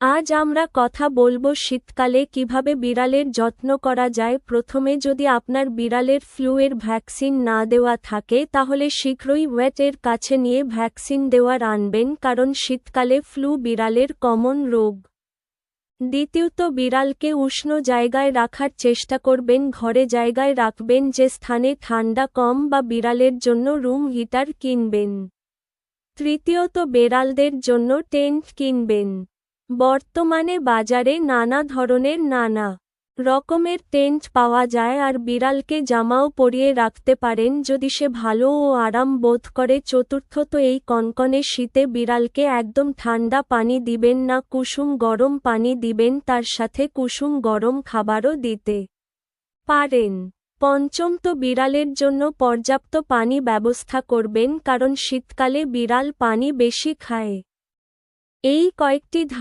আজ আমরা কথা বলব শীতকালে কীভাবে বিড়ালের যত্ন করা যায়। প্রথমে যদি আপনার বিড়ালের ফ্লু এর ভ্যাকসিন না দেওয়া থাকে, তাহলে শীঘ্রই ওয়েট এর কাছে নিয়ে ভ্যাকসিন দেওয়ার আনবেন, কারণ শীতকালে ফ্লু বিড়ালের কমন রোগ। দ্বিতীয়ত, বিড়ালকে উষ্ণ জায়গায় রাখার চেষ্টা করবেন, ঘরে জায়গায় রাখবেন, যে স্থানে ঠান্ডা কম বা বিড়ালের জন্য রুম হিটার কিনবেন। তৃতীয়ত, বেড়ালদের জন্য টেন্ট কিনবেন। বর্তমানে বাজারে নানা ধরনের নানা রকমের টেন্ট পাওয়া যায় আর বিড়ালকে জামাও পরিয়ে রাখতে পারেন যদি সে ভালো ও আরাম বোধ করে। চতুর্থ তো এই কনকনে শীতে বিড়ালকে একদম ঠান্ডা পানি দিবেন না, কুসুম গরম পানি দিবেন, তার সাথে কুসুম গরম খাবারও দিতে পারেন। পঞ্চম, তো বিড়ালের জন্য পর্যাপ্ত পানি ব্যবস্থা করবেন, কারণ শীতকালে বিড়াল পানি বেশি খায়। এই কয়েকটি ধাপ